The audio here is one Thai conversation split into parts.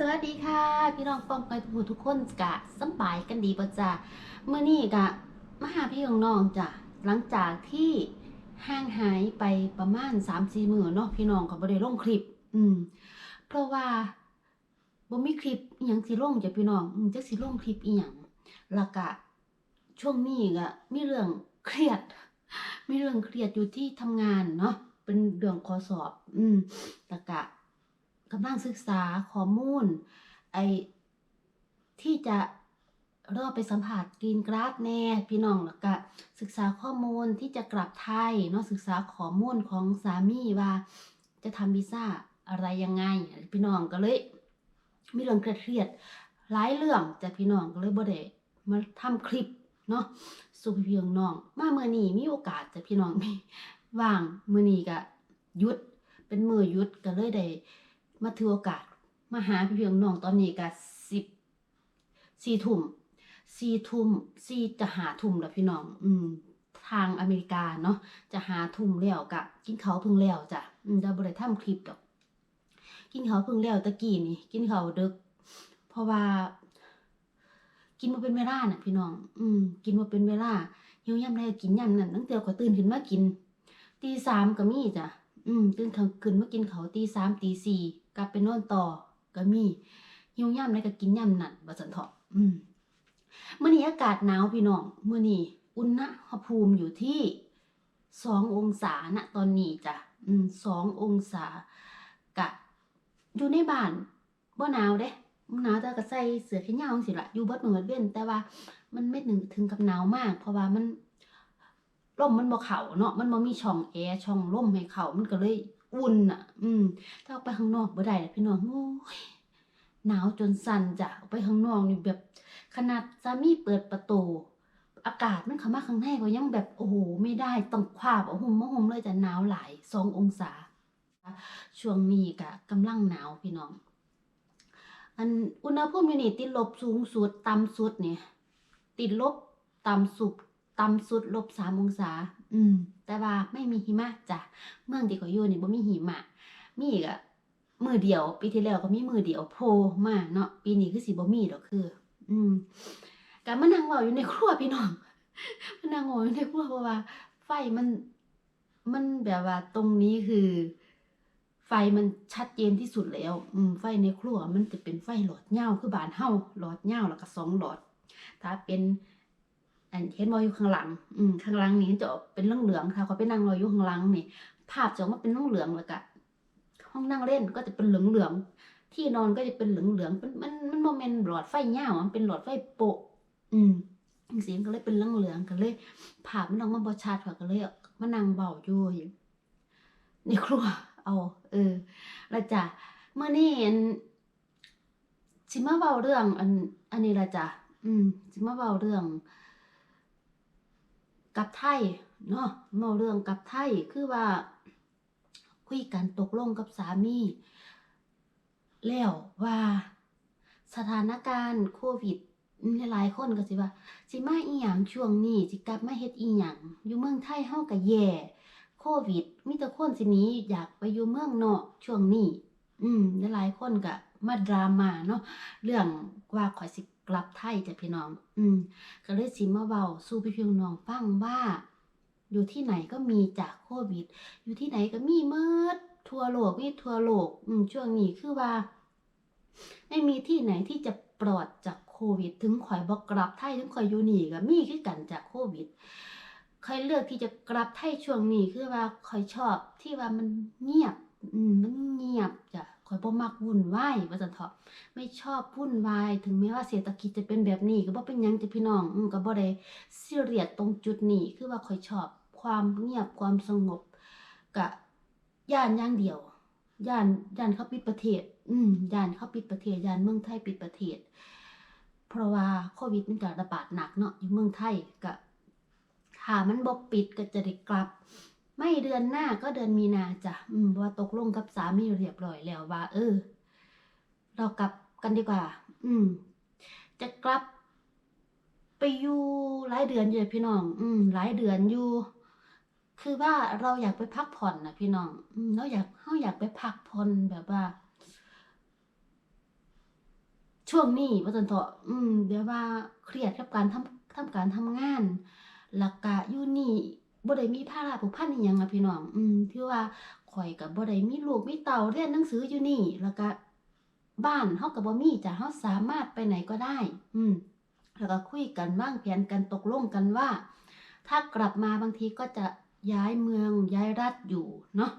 สวัสดีค่ะ พี่น้องฟองไปทุกทุกคนกะสบายกันดีป่ะจ้ะเมื่อนี้กะมาหาพี่ของน้องจ้ะหลังจากที่ห่างหายไปประมาณ3ามสี่มื้อเนาะพี่น้องก็บ่ได้ลงคลิป อืม เพราะว่าบ่มีคลิปอีหยังสิลงจ้ะพี่น้องอืมจักสิลงคลิปอีหยังแล้วก็ช่วงนี้ก็มีเรื่องเครียด มีเรื่องเครียดอยู่ที่ทำงานเนาะเป็นเรื่องข้อสอบ อืมแล้วก็ กำลังศึกษาข้อมูล ไอ้ที่จะรอบไปสัมผัสกรีนกราฟแน่พี่น้องแล้วก็ศึกษาข้อมูลที่จะกลับไทยเนาะศึกษาข้อมูลของสามีว่า จะทำวีซ่าอะไรยังไง พี่น้องก็เลยมีเรื่องเครียดๆหลายเรื่องแต่พี่น้องก็เลยบ่ได้มาทำคลิปเนาะสู่พี่ๆน้องมาเมื่อนี้มีโอกาสจะพี่น้องมีว่างเมื้อนี้ก็ยุดเป็นมือยุดก็เลยได้ มาถือโอกาสมาหาพี่เพียงน้องตอนนี้ก็สิบสี่ทุ่มสี่ทุ่มสี่จะหาทุ่มแล้วพี่น้อง อืม ทางอเมริกาเนาะจะหาทุ่มแล้วกะ กินเขาเพึ่งแล้วจ้ะอืมเราบ่ได้ทำคลิปดอก กินเขาเพึ่งแล้วตะกี้นี่ กินเขาดึก เพราะว่า กินมาเป็นเวลาน่ะ พี่น้อง อืม กินมาเป็นเวลาเหิวยามใดก็กินยามนั้นตั้งแต่ก็ตื่นขึ้นมากินตีสามก็มีจ้ะอืมตื่นขึ้นมากินเขาตีสามตีสี่ กลับไปนอนต่อก็มีหิวย่ำไหนก็กินย่ำนั่นว่สันเถาะอืมมื้อนี้อากาศหนาวพี่น้องเมื้อนี้อุณหภูมิอยู่ที่สององศาณตอนนี้จ้ะอืมสององศากะ อยู่ในบ้านบ่หนาวเด้หนาวแต่ก็ใส่เสื้อแขนยาวจังซี่ล่ะอยู่เบิดมื้อเบิดเว้นแต่ว่ามันไม่ถึงถึงกับหนาวมาก เพราะว่ามันลมมันบ่เข้าเนาะมันบ่มีช่องแอร์ช่องลมให้เข้ามันก็เลย อุ่นน่ะ อืม ถ้าออกไปข้างนอกบ่ได้ล่ะพี่น้องโอ้ยหนาวจนสั่นจ้ะออกไปข้างนอกนี่แบบ ขนาดสามีเปิดประตูอากาศมันเข้ามาข้างในก็ยังแบบโอ้โหไม่ได้ต้องคว้าผ้าห่มมาห่มเลยจะหนาวหลายสององศา ช่วงนี้ก็กำลังหนาวพี่น้อง อันอุณหภูมิอยู่นี่ติดลบสูงสุดต่ำสุดนี่ติดลบต่ำสุดต่ำสุดลบสามองศา อืม ว่าไม่มีหิมะจ้ะเมืองที่เขาอยู่นี่บ่มีหิมะ มีอีกอะมือเดียว ปีที่แล้วก็มีมือเดียวโผมาเนาะปีนี้คือสิบ่มีดอกคือ อืมก็มานั่งเว้าอยู่ในครัวพี่น้องมานั่งเว้าอยู่ในครัวเพราะว่า ไฟมันมันแบบว่าตรงนี้คือ ไฟมันชัดเจนที่สุดแล้ว อืมไฟในครัวมันจะเป็นไฟหลอดยาคือบานเฮาหลอดยาแล้วก็สองหลอด ถ้าเป็น อันเห็นบ่อยู่ข้างหลัง อืมข้างหลังนี่จะเป็นเรื่องเหลืองๆถ้าเขาไปนั่งรออยู่ข้างหลังนี่ ภาพจะออกมาเป็นเหลืองๆแล้วก็ห้องนั่งเล่นก็จะเป็นเหลืองๆที่นอนก็จะเป็นเหลืองๆเป็นมันมันบ่แม่นหลอดไฟยามันเป็นหลอดไฟโปะ อืมเสียงก็เลยเป็นเหลืองก็เลยภาพมันออกมาบ่ชัดค่ะก็เลยมานั่งเว้าอยู่ในครัว เอา เออล้วจ้ะเมื้อนี้อันสิมาเว้าเรื่อง อัน อันนี้ละจ้ะอืมสิมาเว้าเรื่อง กับไทยเนาะเว้าเรื่องกับไทยคือว่า คุยกันตกลงกับสามี แล้วว่า สถานการณ์โควิดหลายคนก็สิว่าสิมาอีหยังช่วงนี้สิกลับมาเฮ็ดอีหยังอยู่เมืองไทยเฮาก็แย่โควิดมีแต่คนสินี้อยากไปอยู่เมืองนอกช่วงนี้ อืมหลายคนก็มาดราม่าเนาะเรื่องว่าขอยสิ กลับไทยจ้ะพี่น้อง อืมก็เลยสิมาเว้าสู่พี่น้องฟังว่า อยู่ที่ไหนก็มีจากโควิด อยู่ที่ไหนก็มีมิดทั่วโลกมีทั่วโลก อืมช่วงนี้คือว่า ไม่มีที่ไหนที่จะปลอดจากโควิด ถึงข่อยบ่กลับไทยถึงข่อยอยู่นี่ก็มีคือกันจากโควิดข่อยเลือกที่จะกลับไทยช่วงนี้คือว่าข่อยชอบที่ว่ามันเงียบ อืมมันเงียบจ้ะ ข่อยบ่มักวุ่นวายว่าซั่นเถาะไม่ชอบวุ่นวาย ถึงแม้ว่าเศรษฐกิจจะเป็นแบบนี้ก็บ่เป็นหยังจ้ะพี่น้องอืมก็บ่ได้ซีเรียสตรงจุดนี้คือว่าข่อยชอบความเงียบความสงบกะย้านอย่างเดียวย้านย้านเขาปิดประเทศ อืมย้านเขาปิดประเทศย้านเมืองไทยปิดประเทศ เพราะว่าโควิดมันก็ระบาดหนักเนาะอยู่เมืองไทยก็ถ้ามันบ่ปิดก็จะได้กลับ ไม่เดือนหน้าก็เดือนมีนาจ้ะอืมว่าตกลงกับสามีเรียบร้อยแล้วว่า เออ เรากลับกันดีกว่า อืม จะกลับ ไปอยู่หลายเดือนอยู่พี่น้อง อืม หลายเดือนอยู่ คือว่าเราอยากไปพักผ่อนนะพี่น้อง อืมเราอยากเราอยากไปพักผ่อนแบบว่า ช่วงนี้ว่าซั่นเถาะอืมแบบว่าเครียดกับการทำทำการทำงานแล้วก็อยู่นี่ บ่ได้มีภาระผูกพันอิหยังอะพี่น้อง อืมถือว่าข้อยก็บ่ได้มีลูกมีเต้าเรียนหนังสืออยู่นี่ แล้วก็บ้านเฮาก็บ่มีจ้ะเฮาสามารถไปไหนก็ได้ อืมแล้วก็คุยกันวางแผนกันตกลงกันว่า ถ้ากลับมาบางทีก็จะย้ายเมืองย้ายรัฐอยู่เนาะ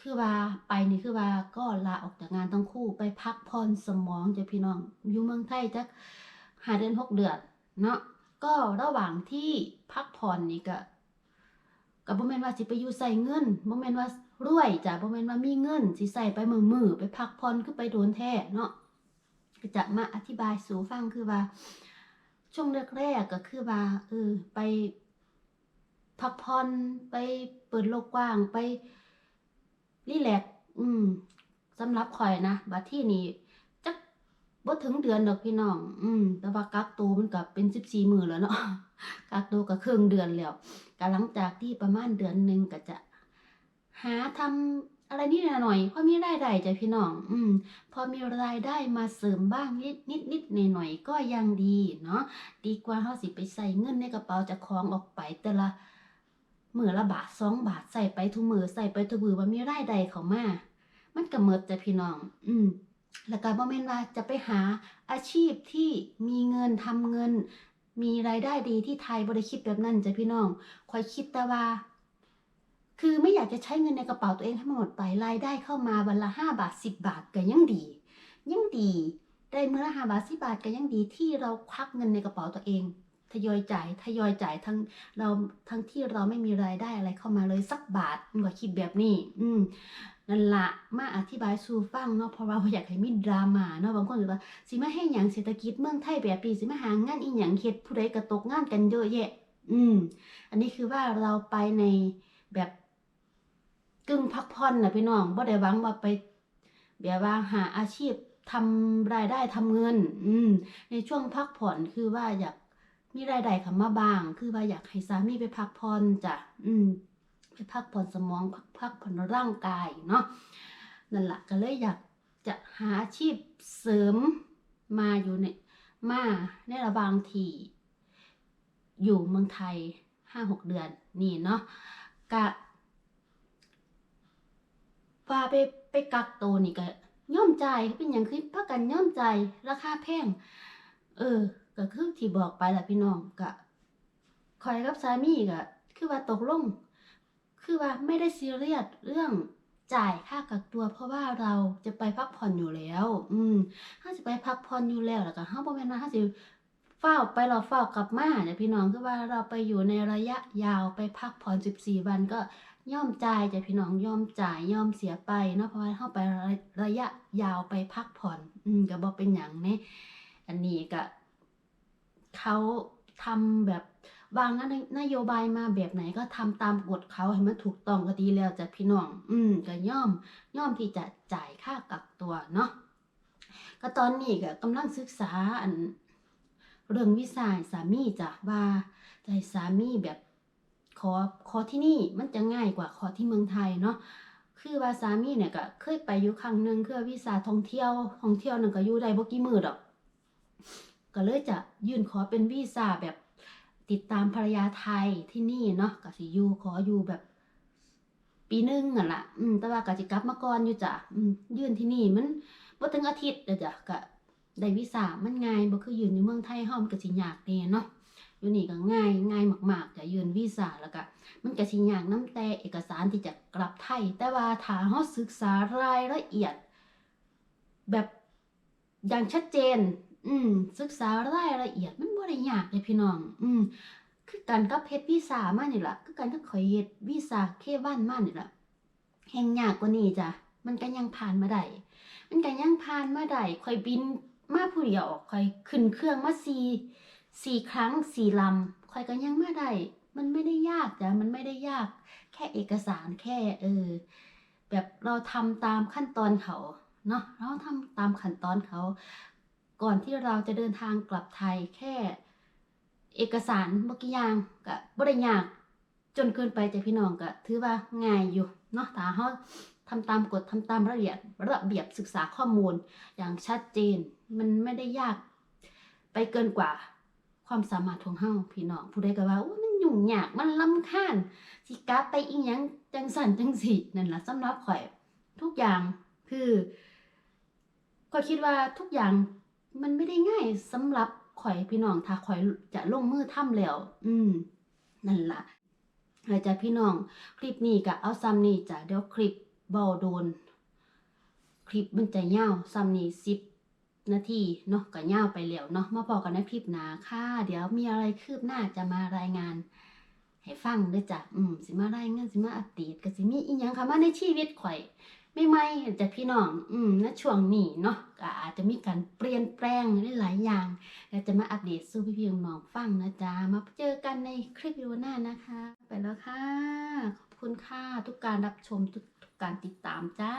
คือว่าไปนี่คือว่าก็ลาออกจากงานทั้งคู่ไปพักผ่อนสมองจ้ะพี่น้องอยู่เมืองไทยจักหาเดือนหกเดือนเนาะก็ระหว่างที่พักผ่อนนี่ก็ ก็บ่แม่นว่าสิไปอยู่ใส่เงินบ่แม่นว่ารวยจ้ะบ่แม่นว่ามีเงินสิใส่ไปมื้อไปพักผ่อนคือไปโดนแท้เนาะก็จะมาอธิบายสู่ฟังคือว่า ช่วงแรกๆก็คือว่าเออไป พักผ่อนไปเปิดโลกกว้างไปรีแลกซ์อืมสำหรับข่อยนะบัดที่นี้ บ่ถึงเดือนดอกพี่น้อง อืม แต่ว่ากักตัวมันก็เป็น14มื้อแล้วเนาะ กักตัวก็ครึ่งเดือนแล้วก็หลังจากที่ประมาณเดือนหนึ่งก็จะ หาทำอะไรนิดหน่อยพอมีรายได้จ้ะพี่น้อง อืม พอมีรายได้มาเสริมบ้างนิดนิดนิดหน่อยหน่อยก็ยังดีเนาะ ดีกว่าเฮาสิไปใส่เงินในกระเป๋าจะคล้องออกไปแต่ละมือละบาทสองบาทใส่ไปทุกมือใส่ไปทุกมือว่ามีรายได้เข้ามา มันก็หมดจ้ะพี่น้อง อืม แล้วก็บ่แม่นว่าจะไปหาอาชีพที่มีเงินทำเงิน มีรายได้ดีที่ไทยบ่ได้คิดแบบนั้นจ้ะพี่น้องคอยคิดแต่ว่า คือไม่อยากจะใช้เงินในกระเป๋าตัวเองให้มันหมดไปรายได้เข้ามาวันละห้าบาทสิบบาทก็ยังดี ยังดีได้เมื้อละห้าบาทสิบบาทก็ยังดีที่เราควักเงินในกระเป๋าตัวเองทยอยจ่ายทยอยจ่ายทั้งเราทั้งที่เราไม่มีรายได้อะไรเข้ามาเลยสักบาทก็คิดแบบนี้ อืม นั่นละมาอธิบายสู่ฟังเนาะเพราะว่าอยากให้มีดราม่าเนาะบางคนก็ว่าสิมาให้หยังเศรษฐกิจเมืองไทยแบบนี้สิมาหางานอีหยังเฮ็ดผู้ใดก็ตกงานกันเยอะแยะ อืม อันนี้คือว่าเราไปในแบบกึ่งพักผ่อนนะพี่น้องบ่ได้หวังว่าไปแบบว่าหาอาชีพทำรายได้ทำเงิน อืม ในช่วงพักผ่อนคือว่าอยากมีรายได้เข้ามาบ้าง คือว่าอยากให้สามีไปพักผ่อนจ้ะ อืม พักผ่อนสมองพักพักผ่อนร่างกายเนาะนั่นแหละก็เลยอยากจะหาอาชีพเสริมมาอยู่ในมาในระหว่างที่อยู่เมืองไทยห้าหกเดือนนี่เนาะกะว่าไปไปกักตัวนี่ก็ย่อมใจเป็นอย่างคือพักกันย่อมใจราคาแพงเออก็คือที่บอกไปแหละพี่น้องกะคอยกับสามีก็คือว่าตกลง คือว่าไม่ได้ซีเรียสเรื่องจ่ายค่ากักตัว เพราะว่าเราจะไปพักผ่อนอยู่แล้ว อืมถ้าจะไปพักผ่อนอยู่แล้วแล้วก็เฮาบ่แม่นว่าเฮาสิเฝ้าไปเราเฝ้ากลับมาเนี่ยพี่น้องคือว่าเราไปอยู่ในระยะยาวไปพักผ่อน14 วันก็ย่อมจ่ายจ้ะพี่น้องย่อมจ่ายย่อมเสียไปเนาะเพราะว่าเฮาไประยะยาวไปพักผ่อน อืมก็บ่เป็นหยังแหน่อันนี้ก็เขาทำแบบ วางนนโยบายมาแบบไหนก็ทำตามกฎเขาให้มันถูกต้องก็ดีแล้วจ้ะพี่น้อง อืมก็ย่อมย่อมที่จะจ่ายค่ากักตัวเนาะก็ตอนนี้ก็กำลังศึกษาอันเรื่องวีซ่าสามีจ้ะว่าจะให้สามีแบบขอขอที่นี่มันจะง่ายกว่าขอที่เมืองไทยเนาะคือว่าสามีเนี่ยก็เคยไปอยู่ครั้งหนึ่งคือวีซ่าท่องเที่ยวท่องเที่ยวนั่นก็อยู่ได้บ่กี่มือดอก ก็เลยจะยื่นขอเป็นวีซ่าแบบ ติดตามภรรยาไทยที่นี่เนาะก็สิอยู่ขออยู่แบบ ปีหนึงอะล่ะอืม แต่ว่าก็สิกลับมาก่อนอยู่จ้ะอืมยื่นที่นี่มันบ่ถึงอาทิตย์เด้อจ้ะก็ได้วีซ่ามันง่ายบ่คือยืนอยู่เมืองไทยเฮามันก็สิยากแน่เนาะอยู่นี่ก็ง่ายง่ายมากๆจะยื่นวีซ่าแล้วก็มันก็สิยากนำแต่เอกสารที่จะกลับไทย แต่ว่าถ้าเฮาศึกษารายละเอียด แบบอย่างชัดเจน อืม ศึกษารายละเอียดมันบ่ได้ยากเลยพี่น้อง อืม คือกันกับเฮ็ดวีซ่ามานี่ล่ะคือกันกับข่อยเฮ็ดวีซ่าเควันมานี่ล่ะแห่งยากกว่านี้จ้ะ มันก็ยังผ่านมาได้มันก็ยังผ่านมาได้ข่อยบินมาผู้เดียวข่อยขึ้นเครื่องมาสี่สี่ครั้งสี่ลำข่อยก็ยังมาได้มันไม่ได้ยากจ้ะมันไม่ได้ยาก แค่เอกสารแค่ เออ แบบเราทำตามขั้นตอนเขาเนาะเราทำตามขั้นตอนเขา ก่อนที่เราจะเดินทางกลับไทยแค่ เอกสารบ่อกี่อย่างก็บ่ได้ยากจนเกินไปจะพี่น้องก็ถือว่าง่ายอยู่เนาะถ้าเฮาทำตามกฎทำตามระเบียบระเบียบศึกษาข้อมูลอย่างชัดเจน มันไม่ได้ยากไปเกินกว่าความสามารถของเฮาพี่น้องผู้ใดก็ว่าอุ้มันยุ่งยากมันลำคาญสิกลับไปอีหยังจังสั่นจังสินั่นล่ะสำหรับข่อยทุกอย่างคือข่อยคิดว่าทุกอย่าง มันไม่ได้ง่ายสำหรับข่อยพี่น้องถ้าข่อยจะลงมือทำแล้ว อืม นั่นละ่ะแล้วจ้ะพี่น้องคลิปนี้ก็เอาซ้ำนี่จ้ะเดี๋ยวคลิปบาโดน คลิปมันจะยาวซ้ำนี่สิบนาทีเนาะก็ยาวไปแล้วเนาะมาพอกันในคลิปหน้าค่ะ เดี๋ยวมีอะไรคืบหน้าจะมารายงาน ให้ฟังด้วยจ้ะอืมสิมารายงานสิมาอัปเดตก็สิมีอีหยังเข้ามาในชีวิตข่อย ไม่ไม่ๆจะพี่น้อง อืมณช่วงนี้เนาะก็อาจจะมีการเปลี่ยนแปลงหลายๆอย่างก็จะมาอัปเดตสู่พี่ๆน้องฟังนะจ๊ะ มาเจอกันในคลิปวิดีโอหน้านะคะ ไปแล้วค่ะ ขอบคุณค่ะทุกการรับชมทุกการติดตามจ้า